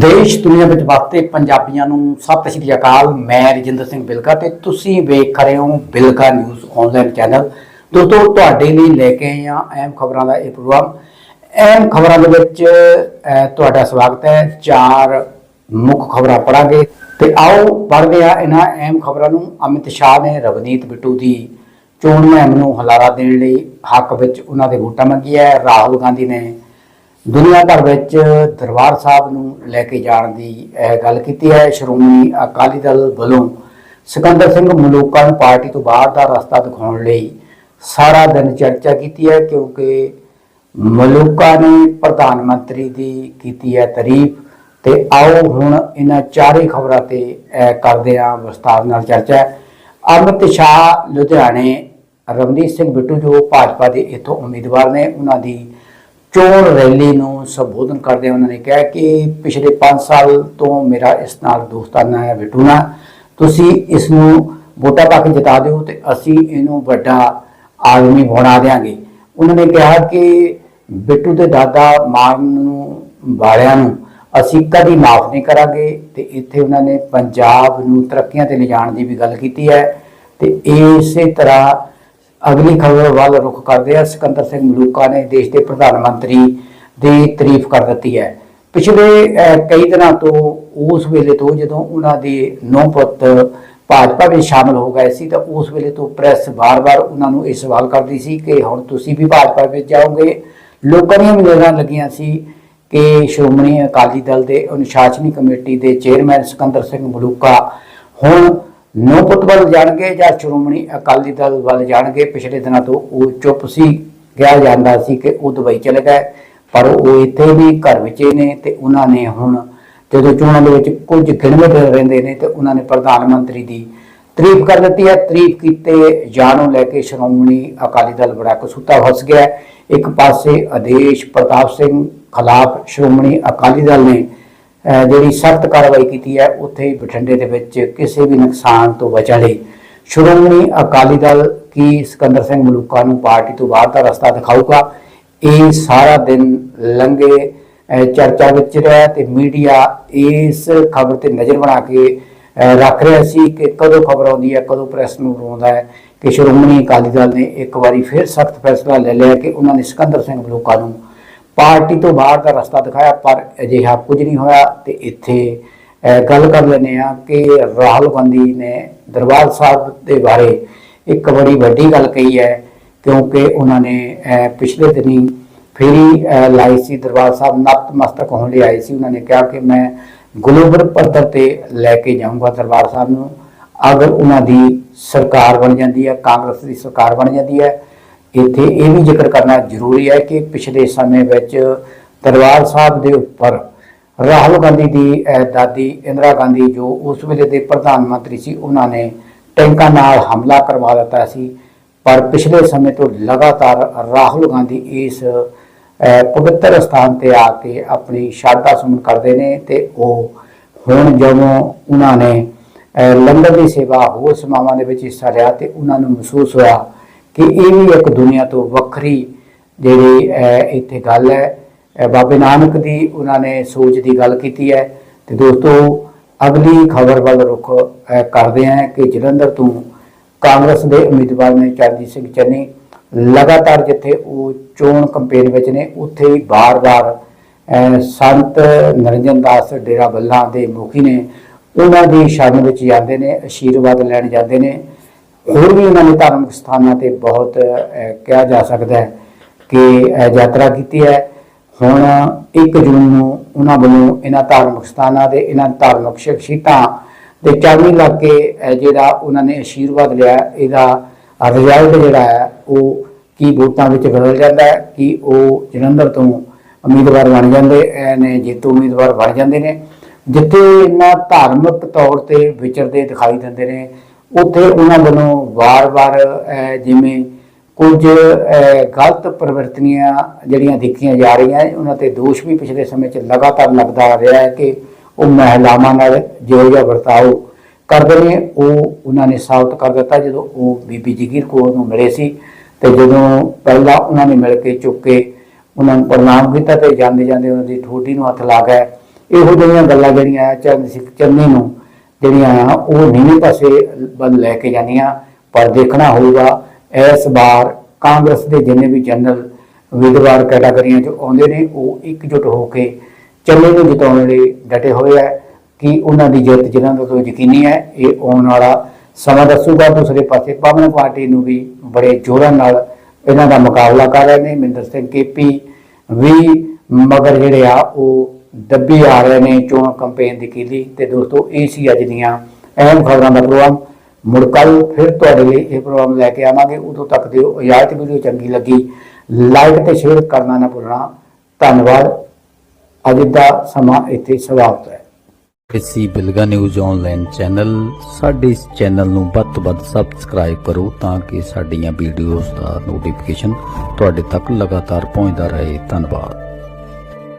ਦੇਸ਼ ਦੁਨੀਆ ਵਿੱਚ ਵਸਦੇ ਪੰਜਾਬੀਆਂ ਨੂੰ ਸਤਿ ਸ਼੍ਰੀ ਅਕਾਲ। ਮੈਂ ਰਜਿੰਦਰ ਸਿੰਘ ਬਿਲਕਾ ਤੇ ਤੁਸੀਂ ਵੇਖ ਰਹੇ ਹੋ ਬਿਲਕਾ ਨਿਊਜ਼ ਆਨਲਾਈਨ ਚੈਨਲ। ਦੋਸਤੋ, ਤੁਹਾਡੇ ਲਈ ਲੈ ਕੇ ਆਏ ਹਾਂ ਅਹਿਮ ਖਬਰਾਂ ਦਾ ਇਹ ਪ੍ਰੋਗਰਾਮ। ਅਹਿਮ ਖਬਰਾਂ ਦੇ ਵਿੱਚ ਤੁਹਾਡਾ ਸਵਾਗਤ ਹੈ। ਚਾਰ ਮੁੱਖ ਖਬਰਾਂ ਪੜਾਂਗੇ ਤੇ ਆਓ ਪੜ੍ਹਦੇ ਆ ਇਹਨਾਂ ਅਹਿਮ ਖਬਰਾਂ ਨੂੰ। ਅਮਿਤ ਸ਼ਾਹ ਨੇ ਰਵਨੀਤ ਬਿੱਟੂ ਦੀ ਚੋਣ ਮੁਹਿੰਮ ਨੂੰ ਹਲਾਰਾ ਦੇਣ ਲਈ ਹੱਕ ਵਿੱਚ ਉਹਨਾਂ ਦੇ ਵੋਟਾਂ ਮੰਗੀਆਂ। ਰਾਹੁਲ ਗਾਂਧੀ ਨੇ ਦੁਨੀਆ ਭਰ ਵਿੱਚ ਦਰਬਾਰ ਸਾਹਿਬ ਨੂੰ ਲੈ ਕੇ ਜਾਣ ਦੀ ਇਹ ਗੱਲ ਕੀਤੀ ਹੈ। ਸ਼੍ਰੋਮਣੀ ਅਕਾਲੀ ਦਲ ਵੱਲੋਂ ਸਿਕੰਦਰ ਸਿੰਘ ਮਲੂਕਾ ਨੂੰ ਪਾਰਟੀ ਤੋਂ ਬਾਹਰ ਦਾ ਰਸਤਾ ਦਿਖਾਉਣ ਲਈ ਸਾਰਾ ਦਿਨ ਚਰਚਾ ਕੀਤੀ ਹੈ ਕਿਉਂਕਿ ਮਲੂਕਾ ਨੇ ਪ੍ਰਧਾਨ ਮੰਤਰੀ ਦੀ ਕੀਤੀ ਹੈ ਤਾਰੀਫ ਤੇ ਆਓ ਹੁਣ ਇਹਨਾਂ ਚਾਰੇ ਖਬਰਾਂ ਤੇ ਕਰਦੇ ਹਾਂ ਵਿਸਤਾਰ ਨਾਲ ਚਰਚਾ। ਅਮਿਤ ਸ਼ਾਹ ਲੁਧਿਆਣੇ ਰਮਨੀਤ ਸਿੰਘ ਬਿੱਟੂ ਜੋ ਭਾਜਪਾ ਦੇ ਇਥੋਂ ਉਮੀਦਵਾਰ ਨੇ, ਉਹਨਾਂ ਦੀ ਚੋਣ ਰੈਲੀ ਨੂੰ ਸੰਬੋਧਨ ਕਰਦੇ ਉਹਨਾਂ ਨੇ ਕਿਹਾ ਕਿ ਪਿਛਲੇ 5 ਸਾਲ ਤੋਂ ਮੇਰਾ ਇਸ ਨਾਲ ਦੋਸਤਾਨਾ ਹੈ ਬਿੱਟੂ ਨਾਲ ਤੁਸੀਂ ਇਸ ਨੂੰ ਵੋਟਾਂ ਪਾ ਕੇ ਜਿਤਾ ਦਿਓ ਤੇ ਅਸੀਂ ਇਹਨੂੰ ਵੱਡਾ ਆਦਮੀ ਬਣਾ ਦੇਾਂਗੇ ਉਹਨਾਂ ਨੇ ਕਿਹਾ ਕਿ ਬਿੱਟੂ ਦੇ ਦਾਦਾ ਮਾਰਨ ਨੂੰ, ਵਾਲਿਆਂ ਨੂੰ ਅਸੀਂ ਕਦੀ ਮਾਫ ਨਹੀਂ ਕਰਾਂਗੇ ਤੇ ਇੱਥੇ ਉਹਨਾਂ ਨੇ ਪੰਜਾਬ ਨੂੰ ਤਰੱਕੀਆਂ ਤੇ ਲਿਜਾਣ ਦੀ ਵੀ ਗੱਲ ਕੀਤੀ ਹੈ ਤੇ ਇਸੇ ਤਰ੍ਹਾਂ ਅਗਲੀ ਖਬਰ ਵੱਲ ਰੁਖ ਕਰਦੇ ਆ ਸਿਕੰਦਰ ਸਿੰਘ ਮਲੂਕਾ ਨੇ ਦੇਸ਼ ਦੇ ਪ੍ਰਧਾਨ ਮੰਤਰੀ ਦੀ ਤਾਰੀਫ ਕਰ ਦਿੱਤੀ ਹੈ। ਪਿਛਲੇ ਕਈ ਦਿਨਾਂ ਤੋਂ ਉਸ ਵੇਲੇ ਤੋਂ ਜਦੋਂ ਉਹਨਾਂ ਦੇ ਨੌ ਪੁੱਤ ਭਾਜਪਾ ਵਿੱਚ ਸ਼ਾਮਲ ਹੋ ਗਏ ਸੀ, ਤਾਂ ਉਸ ਵੇਲੇ ਤੋਂ ਪ੍ਰੈਸ ਵਾਰ-ਵਾਰ ਉਹਨਾਂ ਨੂੰ ਇਹ ਸਵਾਲ ਕਰਦੀ ਸੀ ਕਿ ਹੁਣ ਤੁਸੀਂ ਵੀ ਭਾਜਪਾ ਵਿੱਚ ਜਾਓਗੇ? ਲੋਕਾਂ ਦੀਆਂ ਵੀ ਨਜ਼ਰਾਂ ਲੱਗੀਆਂ ਸੀ ਕਿ ਸ਼੍ਰੋਮਣੀ ਅਕਾਲੀ ਦਲ ਦੇ ਅਨੁਸ਼ਾਸਨੀ ਕਮੇਟੀ ਦੇ ਚੇਅਰਮੈਨ ਸਿਕੰਦਰ ਸਿੰਘ ਮਲੂਕਾ ਹੁਣ ਨੌ ਵੱਲ ਜਾਣਗੇ ਜਾਂ ਸ਼੍ਰੋਮਣੀ ਅਕਾਲੀ ਦਲ ਵੱਲ ਜਾਣਗੇ। ਪਿਛਲੇ ਦਿਨਾਂ ਤੋਂ ਉਹ ਚੁੱਪ ਸੀ। ਕਿਹਾ ਜਾਂਦਾ ਸੀ ਕਿ ਉਹ ਦੁਬਈ ਚਲੇ ਗਏ, ਪਰ ਉਹ ਇੱਥੇ ਵੀ ਘਰ ਵਿੱਚ ਹੀ ਨੇ ਤੇ ਉਹਨਾਂ ਨੇ ਹੁਣ ਜਦੋਂ ਚੋਣਾਂ ਦੇ ਵਿੱਚ ਕੁਝ ਗਿਣਵੇਂ ਰਹਿੰਦੇ ਨੇ ਤੇ ਉਹਨਾਂ ਨੇ ਪ੍ਰਧਾਨ ਮੰਤਰੀ ਦੀ ਤਾਰੀਫ ਕਰ ਦਿੱਤੀ ਹੈ। ਤਾਰੀਫ ਕੀਤੇ ਜਾਣੋਂ ਲੈ ਕੇ ਸ਼੍ਰੋਮਣੀ ਅਕਾਲੀ ਦਲ ਬੜਾ ਕਸੂਤਾ ਫਸ ਗਿਆ। ਇੱਕ ਪਾਸੇ ਆਦੇਸ਼ ਪ੍ਰਤਾਪ ਸਿੰਘ ਖਿਲਾਫ ਸ਼੍ਰੋਮਣੀ ਅਕਾਲੀ ਦਲ ਨੇ ਜਿਹੜੀ ਸਖਤ ਕਾਰਵਾਈ ਕੀਤੀ ਹੈ, ਉੱਥੇ ਬਠਿੰਡੇ ਦੇ ਵਿੱਚ ਕਿਸੇ ਵੀ ਨੁਕਸਾਨ ਤੋਂ ਬਚਣ ਲਈ ਸ਼੍ਰੋਮਣੀ ਅਕਾਲੀ ਦਲ ਕੀ ਸਿਕੰਦਰ ਸਿੰਘ ਮਲੂਕਾ ਨੂੰ ਪਾਰਟੀ ਤੋਂ ਬਾਹਰ ਦਾ ਰਸਤਾ ਦਿਖਾਊਗਾ। ਇਹ ਸਾਰਾ ਦਿਨ ਲੰਘੇ ਚਰਚਾ ਵਿੱਚ ਰਿਹਾ ਤੇ ਮੀਡੀਆ ਇਸ ਖਬਰ ਤੇ ਨਜ਼ਰ ਬਣਾ ਕੇ ਰੱਖ ਰਿਹਾ ਸੀ ਕਿ ਕਦੋਂ ਖਬਰ ਆਉਂਦੀ ਹੈ, ਕਦੋਂ ਪ੍ਰੈਸ ਨੂੰ ਰੋਂਦਾ ਹੈ ਕਿ ਸ਼੍ਰੋਮਣੀ ਅਕਾਲੀ ਦਲ ਨੇ ਇੱਕ ਵਾਰੀ ਫਿਰ ਸਖਤ ਫੈਸਲਾ ਲੈ ਲਿਆ ਕਿ ਉਹਨਾਂ ਨੇ ਸਿਕੰਦਰ ਸਿੰਘ ਮਲੂਕਾ ਨੂੰ ਪਾਰਟੀ ਤੋਂ ਬਾਹਰ ਦਾ ਰਸਤਾ ਦਿਖਾਇਆ ਪਰ ਅਜਿਹਾ ਕੁਝ ਨਹੀਂ ਹੋਇਆ ਤੇ ਇੱਥੇ ਗੱਲ ਕਰ ਲੈਨੇ ਆ ਕਿ ਰਾਹੁਲ ਗਾਂਧੀ ਨੇ ਦਰਬਾਰ ਸਾਹਿਬ ਦੇ ਬਾਰੇ ਇੱਕ ਬੜੀ ਵੱਡੀ ਗੱਲ ਕਹੀ ਹੈ ਕਿਉਂਕਿ ਉਹਨਾਂ ਨੇ ਪਿਛਲੇ ਦਿਨੀ ਫੇਰੀ ਅਹ, ਲਾਈ ਸੀ ਦਰਬਾਰ ਸਾਹਿਬ ਨਤਮਸਤਕ ਹੋਣ ਲਈ ਆਏ ਸੀ। ਉਹਨਾਂ ਨੇ ਕਿਹਾ ਕਿ ਮੈਂ ਗਲੋਬਲ ਪੱਧਰ ਤੇ ਲੈ ਕੇ ਜਾਊਂਗਾ ਦਰਬਾਰ ਸਾਹਿਬ ਨੂੰ। ਅਗਰ ਉਹਨਾਂ ਦੀ ਸਰਕਾਰ ਬਣ ਜਾਂਦੀ ਹੈ ਕਾਂਗਰਸ ਦੀ ਸਰਕਾਰ ਬਣ ਜਾਂਦੀ ਹੈ ਇੱਥੇ ਇਹ ਵੀ ਜ਼ਿਕਰ ਕਰਨਾ ਜ਼ਰੂਰੀ ਹੈ ਕਿ ਪਿਛਲੇ ਸਮੇਂ ਵਿੱਚ ਦਰਬਾਰ ਸਾਹਿਬ ਦੇ ਉੱਪਰ ਰਾਹੁਲ ਗਾਂਧੀ ਦੀ ਦਾਦੀ ਇੰਦਰਾ ਗਾਂਧੀ ਜੋ ਉਸ ਵੇਲੇ ਦੇ ਪ੍ਰਧਾਨ ਮੰਤਰੀ ਸੀ, ਉਹਨਾਂ ਨੇ ਟੈਂਕਾਂ ਨਾਲ ਹਮਲਾ ਕਰਵਾ ਦਿੱਤਾ ਸੀ। ਪਰ ਪਿਛਲੇ ਸਮੇਂ ਤੋਂ ਲਗਾਤਾਰ ਰਾਹੁਲ ਗਾਂਧੀ ਇਸ ਪਵਿੱਤਰ ਸਥਾਨ ਤੇ ਆ ਕੇ ਆਪਣੀ ਸ਼ਰਧਾ ਸੁਮਨ ਕਰਦੇ ਨੇ ਤੇ ਉਹ ਹੁਣ ਜਦੋਂ ਉਹਨਾਂ ਨੇ ਲੰਗਰ ਦੀ ਸੇਵਾ ਹੋਰ ਸਮਾਵਾਂ ਦੇ ਵਿੱਚ ਹਿੱਸਾ ਲਿਆ ਤੇ ਉਹਨਾਂ ਨੂੰ ਮਹਿਸੂਸ ਹੋਇਆ ਕਿ ਇਹ ਵੀ ਇੱਕ ਦੁਨੀਆ ਤੋਂ ਵੱਖਰੀ ਜਿਹੜੀ ਇੱਥੇ ਗੱਲ ਹੈ। ਬਾਬੇ ਨਾਨਕ ਦੀ ਉਹਨਾਂ ਨੇ ਸੋਚ ਦੀ ਗੱਲ ਕੀਤੀ ਹੈ। ਤੇ ਦੋਸਤੋ, ਅਗਲੀ ਖਬਰ ਵੱਲ ਰੁਖ ਕਰਦੇ ਹਾਂ ਕਿ ਜਲੰਧਰ ਤੋਂ ਕਾਂਗਰਸ ਦੇ ਉਮੀਦਵਾਰ ਨੇ ਚਰਨਜੀਤ ਸਿੰਘ ਚੰਨੀ ਲਗਾਤਾਰ ਜਿੱਥੇ ਉਹ ਚੋਣ ਕੰਪੇਨ ਵਿੱਚ ਨੇ, ਉੱਥੇ ਹੀ ਬਾਰ-ਬਾਰ ਸੰਤ ਨਰਿੰਜਨ ਦਾਸ ਡੇਰਾ ਬੱਲਾ ਦੇ ਮੁਖੀ ਨੇ। ਉਹਨਾਂ ਦੀ ਸ਼ਰਨ ਵਿੱਚ ਜਾਂਦੇ ਨੇ ਆਸ਼ੀਰਵਾਦ ਲੈਣ ਜਾਂਦੇ ਨੇ। ਹੋਰ ਵੀ ਇਹਨਾਂ ਨੇ ਧਾਰਮਿਕ ਸਥਾਨਾਂ ਤੇ ਬਹੁਤ ਕਿਹਾ ਜਾ ਸਕਦਾ ਹੈ ਕਿ ਯਾਤਰਾ ਕੀਤੀ ਹੈ। ਹੁਣ 1 ਜੂਨ ਨੂੰ ਉਹਨਾਂ ਵੱਲੋਂ ਇਹਨਾਂ ਧਾਰਮਿਕ ਸਥਾਨਾਂ ਦੇ ਇਹਨਾਂ ਧਾਰਮਿਕ ਸ਼ਖਸੀਅਤਾਂ ਦੇ ਚਰਨੀ ਲੱਗ ਕੇ ਜਿਹੜਾ ਉਹਨਾਂ ਨੇ ਆਸ਼ੀਰਵਾਦ ਲਿਆ ਇਹਦਾ ਰਿਜ਼ਲਟ ਜਿਹੜਾ ਹੈ ਉਹ ਕੀ ਵੋਟਾਂ ਵਿੱਚ ਬਦਲ ਜਾਂਦਾ ਹੈ ਕਿ ਉਹ ਜਲੰਧਰ ਤੋਂ ਉਮੀਦਵਾਰ ਬਣ ਜਾਂਦੇ ਅਹ, ਨੇ ਜੇਤੂ ਉਮੀਦਵਾਰ ਬਣ ਜਾਂਦੇ ਨੇ। ਜਿੱਥੇ ਇਹਨਾਂ ਧਾਰਮਿਕ ਤੌਰ ਤੇ ਵਿਚਰਦੇ ਦਿਖਾਈ ਦਿੰਦੇ ਨੇ ਉੱਥੇ ਉਹਨਾਂ ਵੱਲੋਂ ਵਾਰ-ਵਾਰ ਜਿਵੇਂ ਕੁਝ ਗਲਤ ਪ੍ਰਵਰਤਨੀਆਂ ਜਿਹੜੀਆਂ ਦੇਖੀਆਂ ਜਾ ਰਹੀਆਂ, ਉਹਨਾਂ ਤੇ ਦੋਸ਼ ਵੀ ਪਿਛਲੇ ਸਮੇਂ 'ਚ ਲਗਾਤਾਰ ਲੱਗਦਾ ਆ ਰਿਹਾ ਹੈ ਕਿ ਉਹ ਮਹਿਲਾਵਾਂ ਨਾਲ ਜਿਹੋ ਜਿਹਾ ਵਰਤਾਓ ਕਰਦੇ ਨੇ ਉਹ, ਉਹਨਾਂ ਨੇ ਸਾਬਤ ਕਰ ਦਿੱਤਾ ਜਦੋਂ ਉਹ ਬੀਬੀ ਜਗੀਰ ਕੌਰ ਨੂੰ ਮਿਲੇ ਸੀ ਤੇ ਜਦੋਂ ਪਹਿਲਾਂ ਉਹਨਾਂ ਨੇ ਮਿਲ ਕੇ ਚੁੱਕ ਕੇ ਉਹਨਾਂ ਨੂੰ ਪ੍ਰਣਾਮ ਕੀਤਾ ਤੇ ਜਾਂਦੇ ਜਾਂਦੇ ਉਹਨਾਂ ਦੀ ਠੋਡੀ ਨੂੰ ਹੱਥ ਲਾ ਗਏ ਇਹੋ ਜਿਹੀਆਂ ਗੱਲਾਂ ਜਿਹੜੀਆਂ ਚੰਦ ਸਿੱਖ ਚੰਨੀ ਨੂੰ ਜਿਹੜੀਆਂ ਆ, ਉਹ ਨੀਵੇਂ ਪਾਸੇ ਵੱਲ ਲੈ ਕੇ ਜਾਂਦੀਆਂ। ਪਰ ਦੇਖਣਾ ਹੋਊਗਾ, ਇਸ ਵਾਰ ਕਾਂਗਰਸ ਦੇ ਜਿੰਨੇ ਵੀ ਜਨਰਲ ਉਮੀਦਵਾਰ ਕੈਟਾਗਰੀਆਂ ਚ ਆਉਂਦੇ ਨੇ, ਉਹ ਇਕਜੁੱਟ ਹੋ ਕੇ ਚੰਨੀ ਨੂੰ ਜਿਤਾਉਣ ਲਈ ਡਟੇ ਹੋਏ ਹੈ ਕਿ ਉਹਨਾਂ ਦੀ ਜਿੱਤ ਜਿਹਨਾਂ ਦਾ ਤੋਂ ਯਕੀਨੀ ਹੈ, ਇਹ ਆਉਣ ਵਾਲਾ ਸਮਾਂ ਦੱਸੂਗਾ। ਦੂਸਰੇ ਪਾਸੇ ਪਵਨ ਪਾਰਟੀ ਨੂੰ ਵੀ ਬੜੇ ਜ਼ੋਰਾਂ ਨਾਲ ਇਹਨਾਂ ਦਾ ਮੁਕਾਬਲਾ ਕਰ ਰਹੇ ਨੇ। ਮਹਿੰਦਰ ਸਿੰਘ ਕੇਪੀ ਵੀ ਮਗਰ ਜਿਹੜੇ ਆ, ਉਹ ਦੱਬੀ ਆ ਰਹੇ ਨੇ, ਚੋਣ ਕੰਪੇਨ ਦੀ ਕੀਤੀ ਤੇ ਦੋਸਤੋ, ਇਹ ਸੀ ਅੱਜ ਦੀਆਂ ਅਹਿਮ ਖਬਰਾਂ ਦਾ ਪ੍ਰੋਗਰਾਮ। ਮੁੜ ਕੱਲ ਫਿਰ ਤੁਹਾਡੇ ਲਈ ਇਹ ਪ੍ਰੋਗਰਾਮ ਲੈ ਕੇ ਆਵਾਂਗੇ। ਉਦੋਂ ਤੱਕ ਦਿਓ ਇਜਾਜ਼ਤ, ਵੀਡੀਓ ਚੰਗੀ ਲੱਗੀ ਲਾਈਕ ਤੇ ਸ਼ੇਅਰ ਕਰਨਾ ਨਾ ਭੁੱਲਣਾ। ਧੰਨਵਾਦ। ਅੱਜ ਦਾ ਸਮਾਂ ਇੱਥੇ ਸਮਾਪਤ ਹੈ। ਇਸੀ ਬਿਲਗਾ ਨਿਊਜ਼ ਆਨਲਾਈਨ ਚੈਨਲ ਸਾਡੇ ਇਸ ਚੈਨਲ ਨੂੰ ਵੱਧ ਤੋਂ ਵੱਧ ਸਬਸਕ੍ਰਾਈਬ ਕਰੋ ਤਾਂ ਕਿ ਸਾਡੀਆਂ ਵੀਡੀਓਜ਼ ਦਾ ਨੋਟੀਫਿਕੇਸ਼ਨ ਤੁਹਾਡੇ ਤੱਕ ਲਗਾਤਾਰ ਪਹੁੰਚਦਾ ਰਹੇ। ਧੰਨਵਾਦ।